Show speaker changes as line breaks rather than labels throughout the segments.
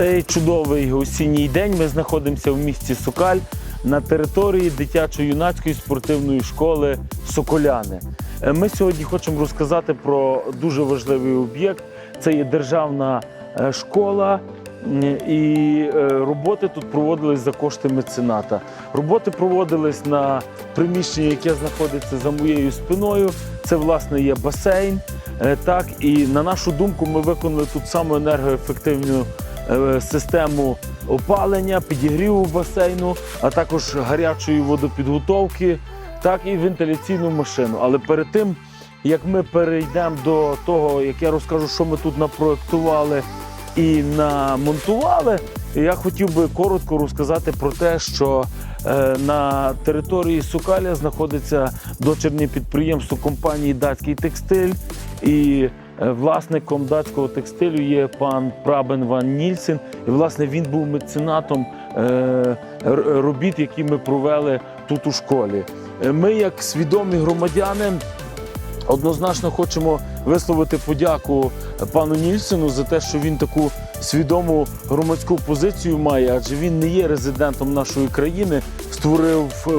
цей чудовий осінній день ми знаходимося в місті Сокаль на території дитячо-юнацької спортивної школи Соколяни. Е, Ми сьогодні хочемо розказати про дуже важливий об'єкт. Це є державна е, школа. І е, роботи тут проводились за кошти мецената. Роботи проводились на приміщенні, яке знаходиться за моєю спиною. Це власне є басейн. Так, і на нашу думку, ми виконали тут саму енергоефективну систему опалення, підігріву басейну, а також гарячої водопідготовки, так і вентиляційну машину. Але перед тим, як ми перейдемо до того, як я розкажу, що ми тут напроектували і намонтували, я хотів би коротко розказати про те, що е, на території Сукаля знаходиться дочірнє підприємство компанії Датський текстиль. І е, власником датського текстилю є пан Прабен Ван Нільсен. І власне він був меценатом е, робіт, які ми провели тут у школі. Е, Ми, як свідомі громадяни, однозначно хочемо висловити подяку пану Нільсену за те, що він таку свідому громадську позицію має, адже він не є резидентом нашої країни, створив е,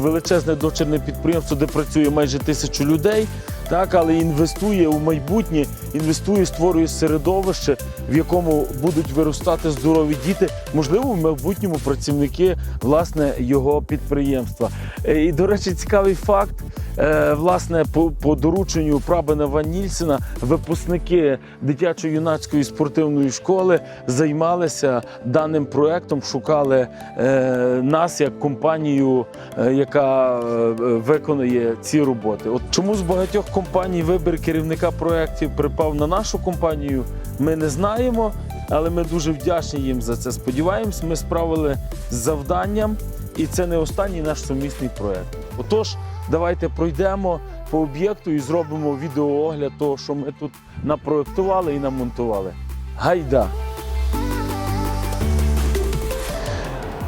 величезне дочірне підприємство, де працює майже тисячу людей. Так, але інвестує у майбутнє, інвестує, створює середовище, в якому будуть виростати здорові діти, можливо, в майбутньому працівники власне його підприємства. Е, І, до речі, цікавий факт. Е, Власне, по, по дорученню Прабена Ван Нільсена випускники дитячо-юнацької спортивної школи займалися даним проектом, шукали е, нас як компанію, е, яка виконує ці роботи. От чому з багатьох компаній вибір керівника проєктів припав на нашу компанію, ми не знаємо, але ми дуже вдячні їм за це. Сподіваємось, ми справили з завданням, і це не останній наш сумісний проєкт. Отож, давайте пройдемо по об'єкту і зробимо відеоогляд того, що ми тут напроектували і намонтували. Гайда!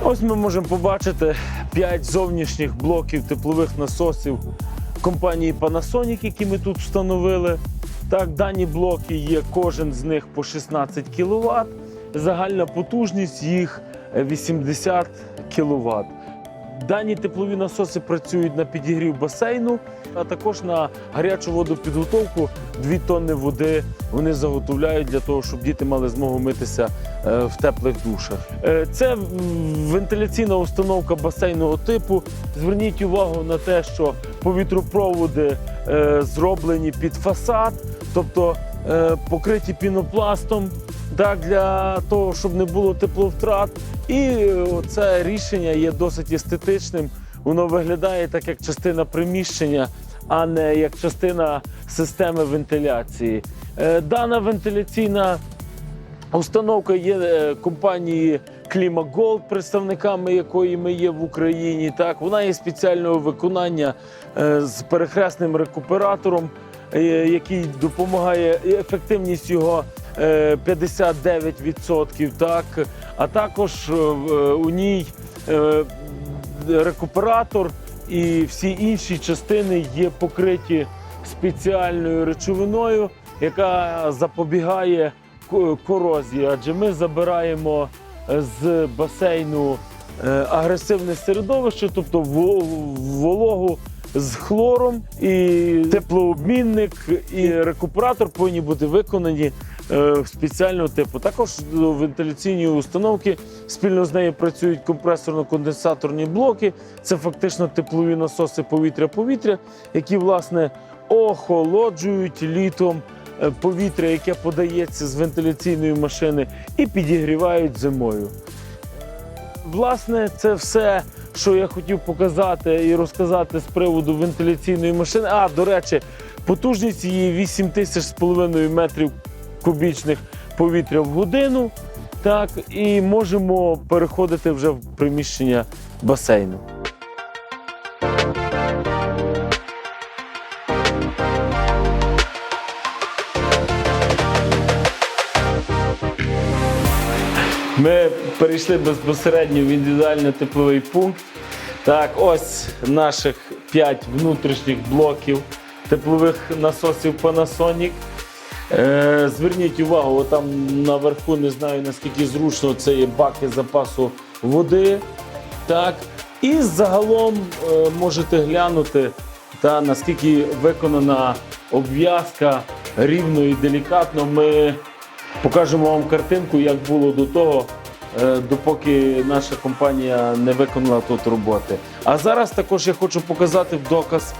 Ось ми можемо побачити 5 зовнішніх блоків теплових насосів компанії Panasonic, які ми тут встановили. Так, дані блоки є, кожен з них по 16 кВт. Загальна потужність їх 80 кВт. Дані теплові насоси працюють на підігрів басейну, а також на гарячу водопідготовку. Дві тонни води вони заготовляють для того, щоб діти мали змогу митися е, в теплих душах. Е, Це вентиляційна установка басейного типу. Зверніть увагу на те, що повітропроводи е, зроблені під фасад, тобто покриті пінопластом. Так, для того, щоб не було тепловтрат. І е, це рішення є досить естетичним. Воно виглядає так, як частина приміщення, а не як частина системи вентиляції. Е, Дана вентиляційна установка є е, компанії Клімаголд, представниками якої ми є в Україні. Так, вона є спеціального виконання з перехресним рекуператором, який допомагає ефективність його 59%. Так, а також е, у ній е, рекуператор і всі інші частини є покриті спеціальною речовиною, яка запобігає корозії, адже ми забираємо е, з басейну е, агресивне середовище, тобто во- вологу з хлором, і теплообмінник, і рекуператор повинні бути виконані е, спеціального типу. Також до вентиляційні установки спільно з нею працюють компресорно-конденсаторні блоки. Це фактично теплові насоси повітря-повітря, які власне охолоджують літом е, повітря, яке подається з вентиляційної машини, і підігрівають зимою. Власне, це все, що я хотів показати і розказати з приводу вентиляційної машини. А, до речі, потужність її 8 тисяч з половиною метрів кубічних повітря в годину. Так, і можемо переходити вже в приміщення басейну. Ми перейшли безпосередньо в індивідуальний тепловий пункт. Так, ось наших 5 внутрішніх блоків теплових насосів Panasonic. Е, зверніть увагу, там наверху не знаю наскільки зручно це є баки запасу води. Так. І загалом е, можете глянути, та, наскільки виконана обв'язка рівно і делікатно. Ми покажемо вам картинку, як було до того, е, допоки наша компанія не виконала тут роботи. А зараз також я хочу показати в доказ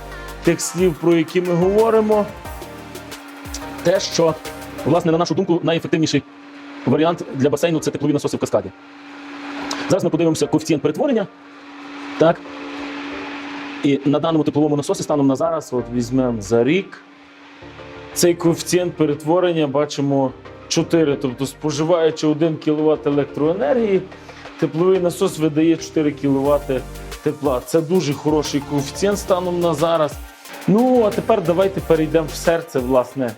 тих слів, про які ми говоримо. Те, що, власне, на нашу думку, найефективніший варіант для басейну це теплові насоси в каскаді. Зараз ми подивимося коефіцієнт перетворення. Так. І на даному тепловому насосі станом на зараз, от візьмемо за рік. Цей коефіцієнт перетворення бачимо 4. Тобто, споживаючи 1 кВт електроенергії, тепловий насос видає 4 кВт тепла. Це дуже хороший коефіцієнт станом на зараз. Ну, а тепер давайте перейдемо в серце власне,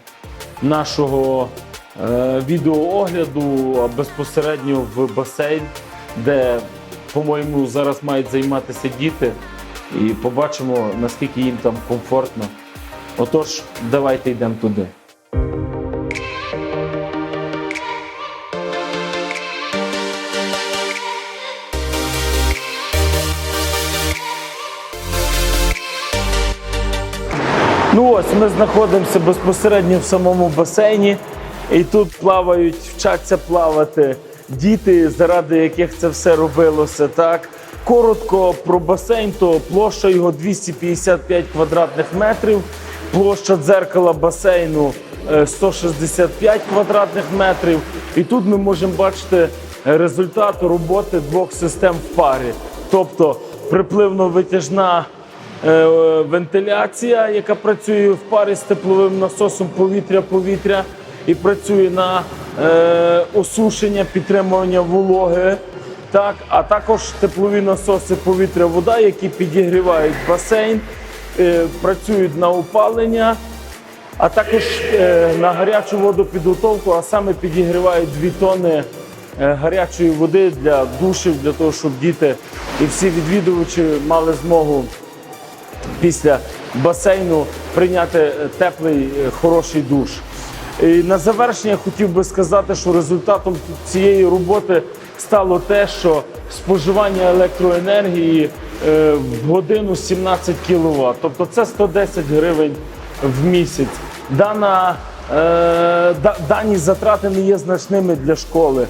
нашого е, відеоогляду безпосередньо в басейн, де, по-моєму, зараз мають займатися діти, і побачимо, наскільки їм там комфортно. Отож, давайте йдемо туди. Ну ось ми знаходимося безпосередньо в самому басейні, і тут плавають, вчаться плавати діти, заради яких це все робилося. Так коротко про басейн, то площа його 255 квадратних метрів, площа дзеркала басейну е, 165 квадратних метрів. І тут ми можемо бачити результат роботи двох систем в парі, тобто припливно-витяжна е, вентиляція, яка працює в парі з тепловим насосом повітря-повітря і працює на е, осушення, підтримування вологи. Так, а також теплові насоси повітря-вода, які підігрівають басейн, е, працюють на опалення, а також е, на гарячу водопідготовку, а саме підігрівають 2 тонни е, гарячої води для душів, для того, щоб діти і всі відвідувачі мали змогу після басейну прийняти е, теплий, е, хороший душ. І на завершення хотів би сказати, що результатом цієї роботи стало те, що споживання електроенергії е, в годину 17 кВт. Тобто це 110 гривень в місяць. Дана, дані затрати не є значними для школи.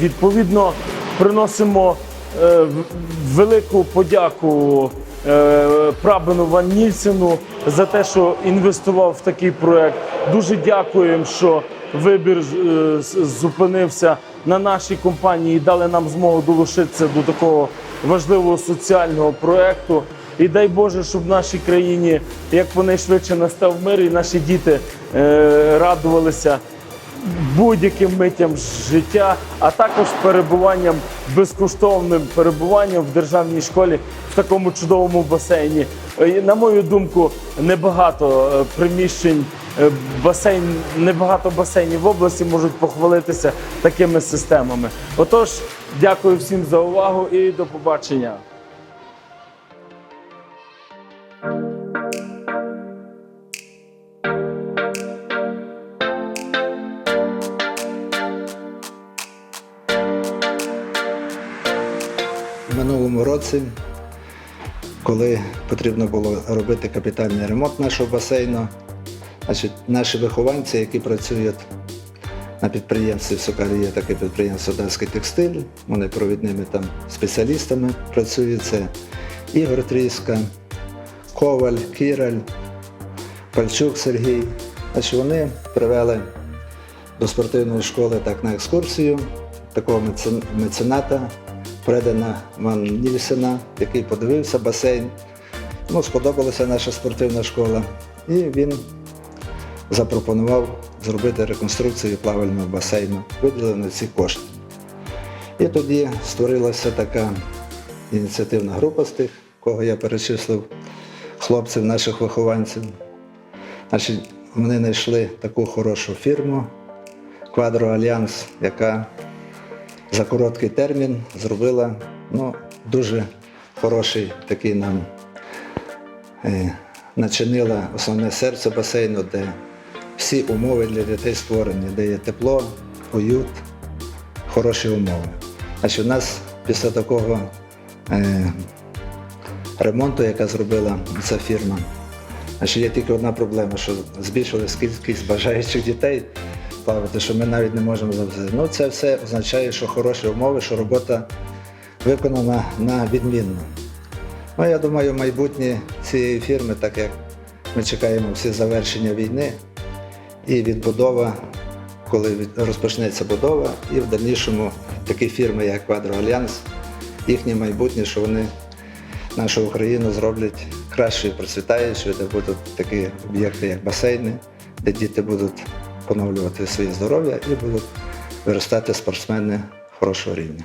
Відповідно, приносимо велику подяку Прабину Ван за те, що інвестував в такий проект. Дуже дякуємо, що вибір е, зупинився на нашій компанії і дали нам змогу долучитися до такого важливого соціального проекту. І дай Боже, щоб в нашій країні якнайшвидше настав мир, і наші діти е, радувалися будь-яким миттям життя, а також перебуванням безкоштовним перебуванням в державній школі такому чудовому басейні. Е, На мою думку, небагато е, приміщень. е, Басейн, небагато басейнів в області можуть похвалитися такими системами. Отож, дякую всім за увагу і до побачення.
Минулому році, коли потрібно було робити капітальний ремонт нашого басейну, значить, наші вихованці, які працюють на підприємстві в Сокарі, є таке підприємство Одеський текстиль, вони провідними там спеціалістами працюють. Це Ігор Тріска, Коваль, Кіраль, Пальчук Сергій. Значить, вони привели до спортивної школи так на екскурсію такого мецената Фредена Ван Нільсена, який подивився басейн. Ну, сподобалася наша спортивна школа. І він запропонував зробити реконструкцію плавального басейну, виділив на ці кошти. І тоді створилася така ініціативна група з тих, кого я перечислив, хлопців, наших вихованців. Значить, вони знайшли таку хорошу фірму Квадро Альянс, яка за короткий термін зробила ну, дуже хороший такий нам е, начинила основне серце басейну, де всі умови для дітей створені, де є тепло, уют, хороші умови. Значить, у нас після такого е, ремонту, яка зробила ця фірма, значить, є тільки одна проблема, що збільшилась кількість бажаючих дітей плавати, що ми навіть не можемо завжди. Ну, це все означає, що хороші умови, що робота виконана на відмінно. Ну, я думаю, майбутнє цієї фірми, так як ми чекаємо всі завершення війни і відбудова, коли розпочнеться будова, і в дальнішому такі фірми, як Квадроальянс, їхнє майбутнє, що вони нашу Україну зроблять кращою, процвітаючою, де будуть такі об'єкти, як басейни, де діти будуть поновлювати своє здоров'я і будуть виростати спортсмени хорошого рівня.